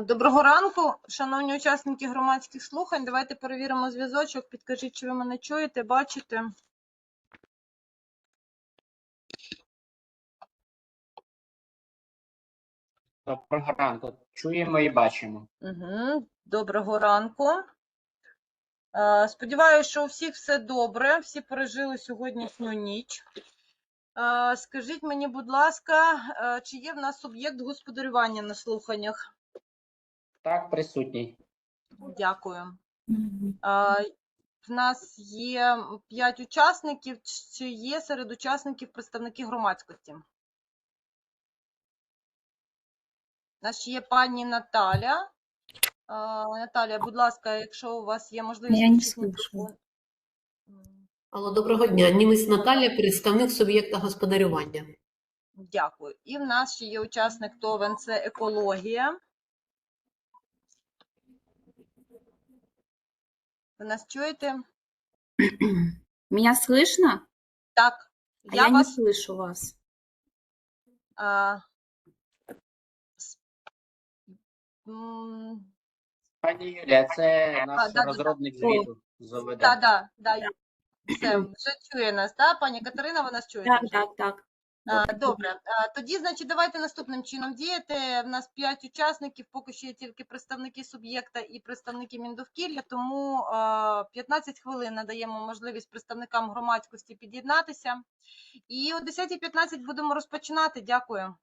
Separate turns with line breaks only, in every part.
Доброго ранку, шановні учасники громадських слухань. Давайте перевіримо зв'язочок. Підкажіть, чи ви мене чуєте, бачите.
Доброго ранку. Чуємо і бачимо.
Угу. Доброго ранку. Сподіваюся, що у всіх все добре, всі пережили сьогоднішню ніч. Скажіть мені, будь ласка, чи є в нас суб'єкт господарювання на слуханнях?
Так, присутній.
Дякую. А, В нас є п'ять учасників. Чи є серед учасників представники громадськості? У нас ще є пані Наталя. А, Наталя, будь ласка, якщо у вас є можливість,
Я не.
М,
Алло, доброго дня. Німець Наталія, представник суб'єкта господарювання.
Дякую. І в нас ще є учасник ТОВЕН, це екологія. Ви нас чуєте?
Меня слышно?
Так,
А
я
я,
вас
не слышу вас.
А,
Пані Юлія, це
А,
наш
да-да-да.
розробник
О.
звіту з ОВД.
Да, да, да. Все, вже чує нас, да? Пані Катерина, ви нас чуєте?
Так, так, так.
Добре. Тоді, значить, давайте наступним чином діяти. В нас п'ять учасників, поки що є тільки представники суб'єкта і представники Міндовкілля, тому а, 15 хвилин надаємо можливість представникам громадськості під'єднатися. І о 10.15 будемо розпочинати. Дякую.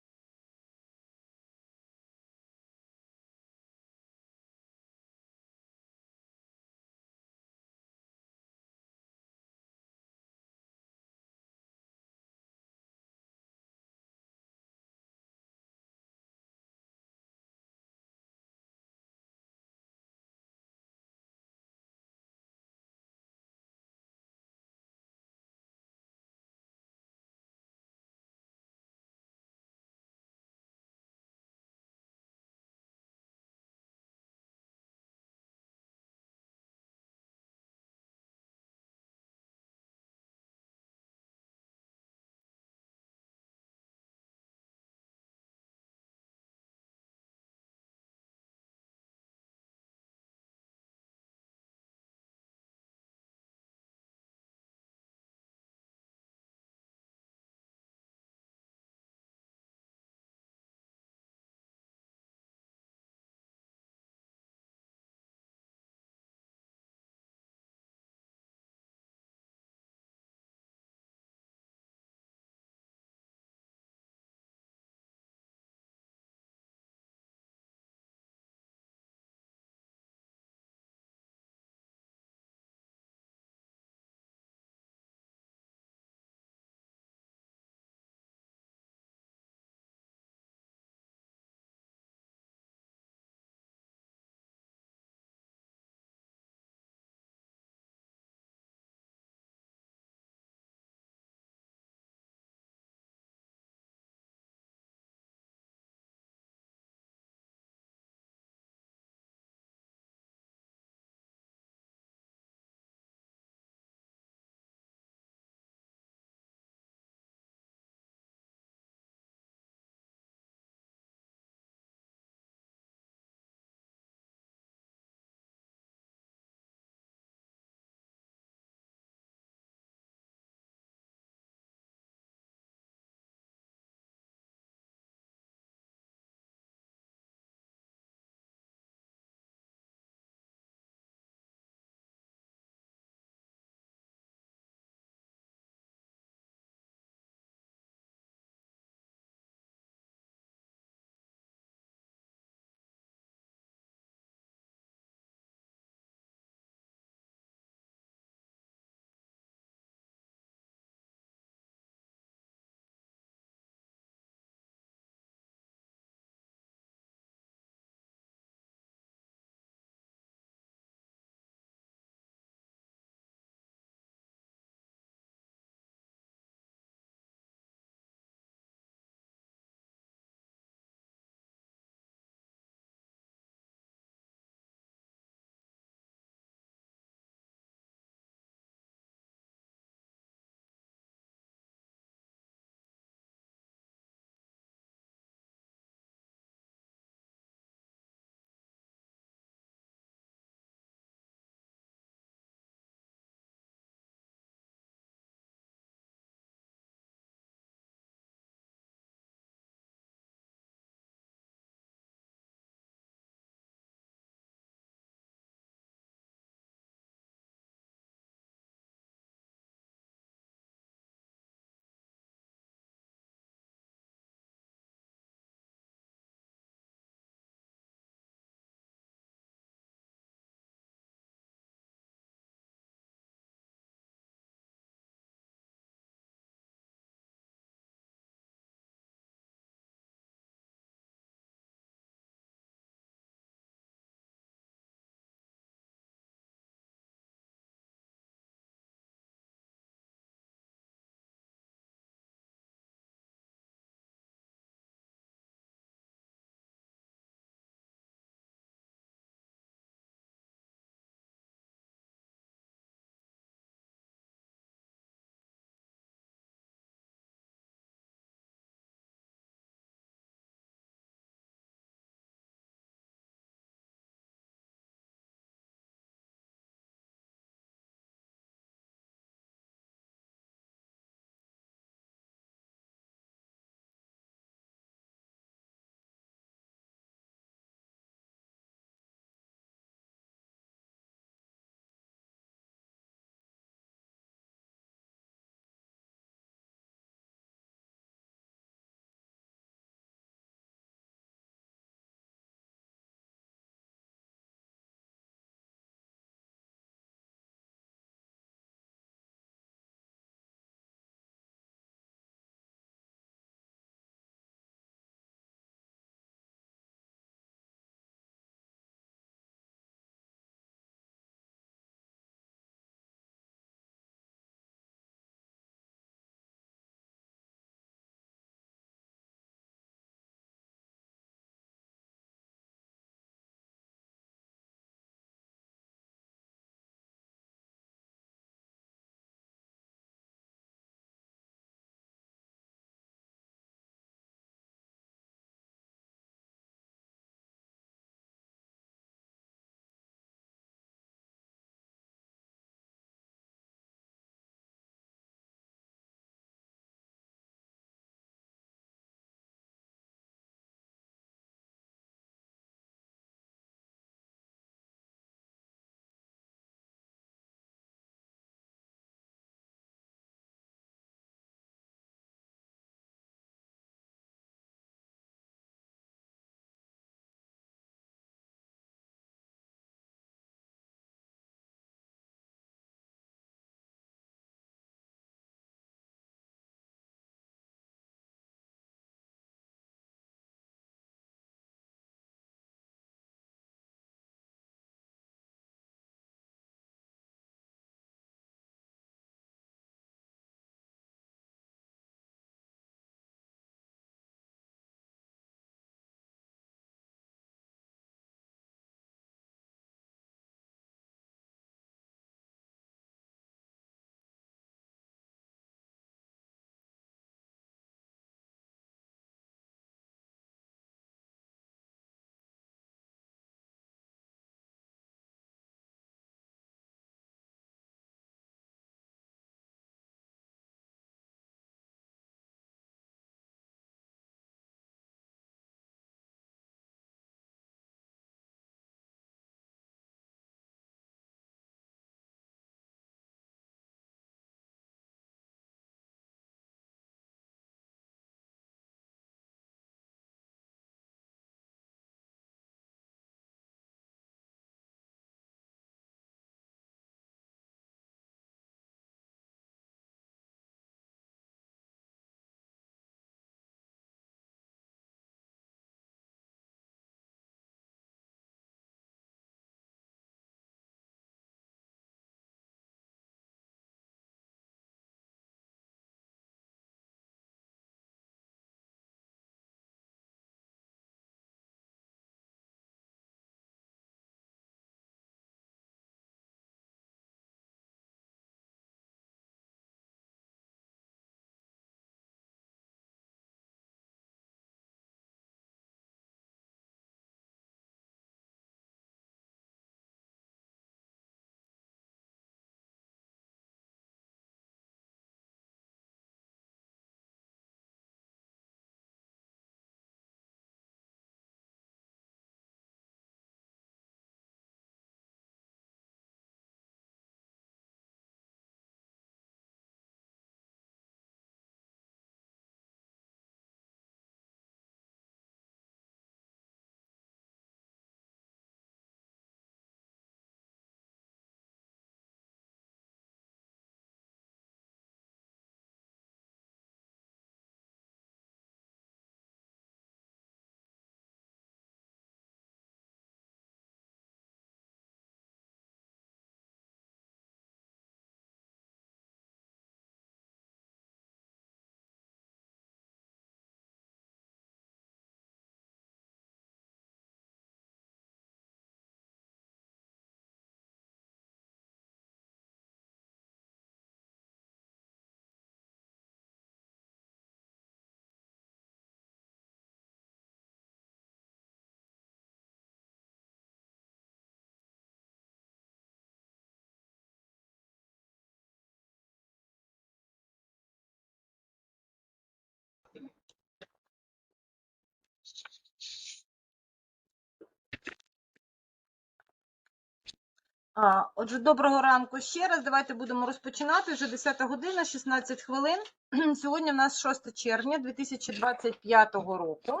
Отже, доброго ранку ще раз. Давайте будемо розпочинати. Вже 10 година, 16 хвилин. Сьогодні в нас 6 червня 2025 року.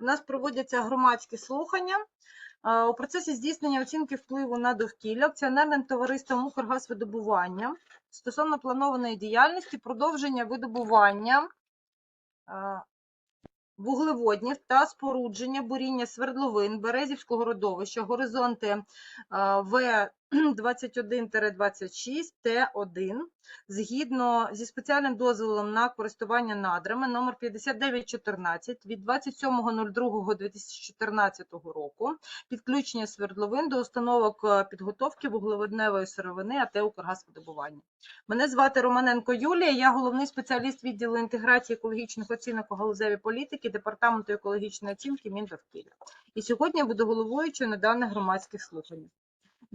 У нас проводяться громадські слухання. У процесі здійснення оцінки впливу на довкілля акціонерним товариством Укргазвидобування стосовно планованої діяльності, продовження видобування вуглеводнів та спорудження буріння свердловин Березівського родовища горизонти В 21-26 Т1 згідно зі спеціальним дозволом на користування надрами номер 5914 від 27.02.2014 року підключення свердловин до установок е, підготовки вуглеводневої сировини АТ «Укргазвидобування». Мене звати Романенко Юлія, я головний спеціаліст відділу інтеграції екологічних оцінок у галузевій політики Департаменту екологічної оцінки Міндовкілля. І сьогодні я буду головуючою на даних громадських слуханнях.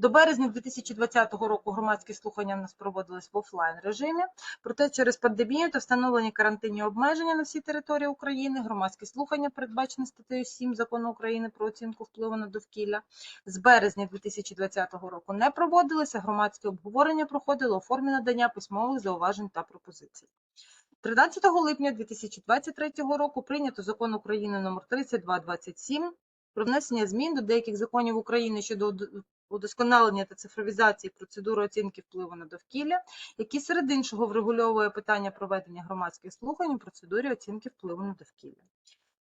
До березня 2020 року громадські слухання в нас проводились в офлайн режимі. Проте через пандемію та встановлені карантинні обмеження на всій території України громадські слухання, передбачені статтею 7 закону України про оцінку впливу на довкілля, з березня 2020 року не проводилися. Громадське обговорення проходило у формі надання письмових зауважень та пропозицій. 13 липня 2023 року прийнято закон України номер 3227 про внесення змін до деяких законів України щодо удосконалення та цифровізації процедури оцінки впливу на довкілля, який серед іншого врегульовує питання проведення громадських слухань у процедурі оцінки впливу на довкілля.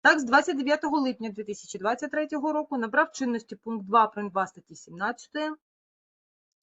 Так, з 29 липня 2023 року набрав чинності пункт 2 прим. 2 статті 17 а,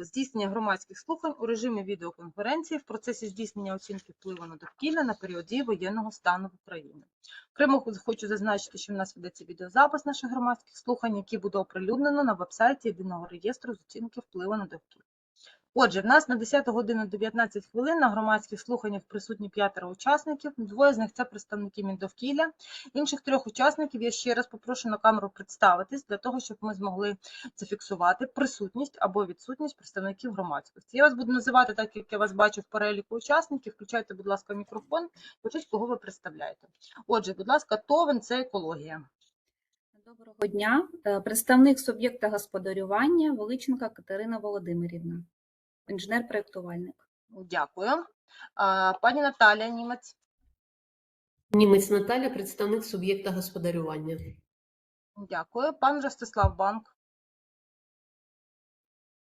здійснення громадських слухань у режимі відеоконференції в процесі здійснення оцінки впливу на довкілля на періоді воєнного стану в Україні. Окремо хочу зазначити, що в нас ведеться відеозапис наших громадських слухань, який буде оприлюднено на вебсайті єдиного реєстру з оцінки впливу на довкілля. Отже, в нас на 10 годину 19 хвилин на громадських слуханнях присутні п'ятеро учасників. Двоє з них це представники Міндовкілля. Інших трьох учасників я ще раз попрошу на камеру представитись для того, щоб ми змогли зафіксувати присутність або відсутність представників громадськості. Я вас буду називати так, як я вас бачу в переліку учасників. Включайте, будь ласка, мікрофон. Почуть, кого ви представляєте. Отже, будь ласка, ТОВЕН це екологія.
Доброго дня. Е, Представник суб'єкта господарювання Величенка Катерина Володимирівна, інженер-проєктувальник.
Дякую. А, Пані Наталя Німець.
Німець Наталя, представник суб'єкта господарювання.
Дякую. Пан Ростислав Банк.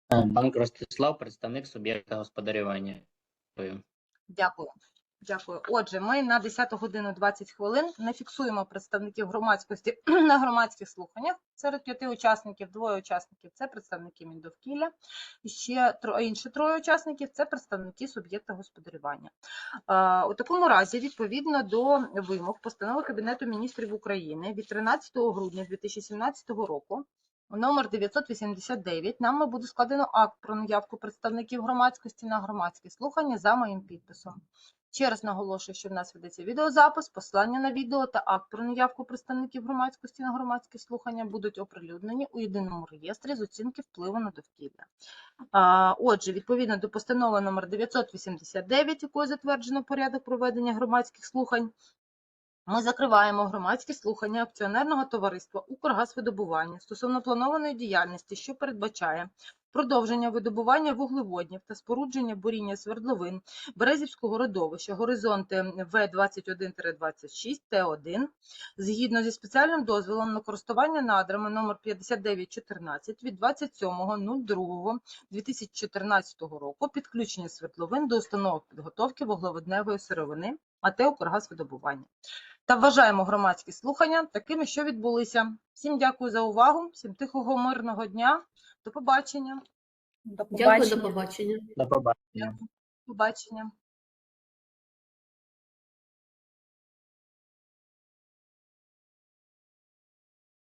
Банк Ростислав, представник суб'єкта господарювання. Дякую.
Дякую. Дякую. Отже, ми на 10 годину 20 хвилин не фіксуємо представників громадськості на громадських слуханнях. Серед п'яти учасників двоє учасників це представники Міндовкілля, і ще інші троє учасників це представники суб'єкта господарювання. У такому разі, відповідно до вимог постанови Кабінету міністрів України від 13 грудня 2017 року, Номер 989 нами буде складено акт про наявку представників громадськості на громадські слухання за моїм підписом. Ще раз наголошую, що в нас ведеться відеозапис, послання на відео та акт про наявку представників громадськості на громадські слухання будуть оприлюднені у єдиному реєстрі з оцінки впливу на довкілля. Отже, відповідно до постанови номер 989, якою затверджено порядок проведення громадських слухань, Ми закриваємо громадські слухання акціонерного товариства «Укргазвидобування» стосовно планованої діяльності, що передбачає продовження видобування вуглеводнів та спорудження буріння свердловин Березівського родовища горизонти В21-26 Т1 згідно зі спеціальним дозволом на користування надрами номер 5914 від 27.02.2014 року підключення свердловин до установок підготовки вуглеводневої сировини АТ «Укргазвидобування» та вважаємо громадські слухання такими, що відбулися. Всім дякую за увагу, всім тихого мирного дня. До побачення.
До
Дякую,
побачення.
до побачення.
До побачення.
Побачення.